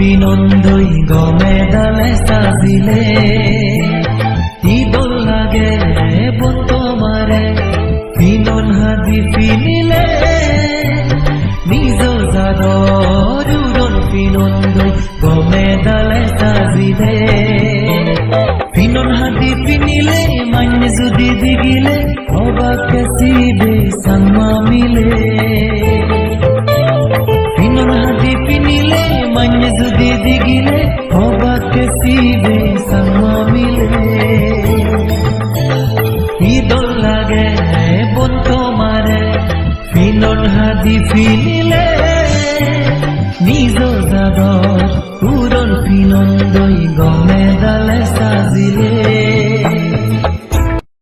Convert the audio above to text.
ফিনন্দই গমে দালে সাজিলে। ঈদল লাগে বন্ত মারে ফিনন হাদি ফিনিলে। নিজ জাদর ফিনন্দই গমে দালে সাজিলে। ফিনন হাদি ফিনিলে। नसीबे समा मिले ইদল লাগে বন তোমারে, ফিনন হাদি ফিনিলে। নিজ জাগর পুরন ফিনন দই গমে দালে সাজিলে।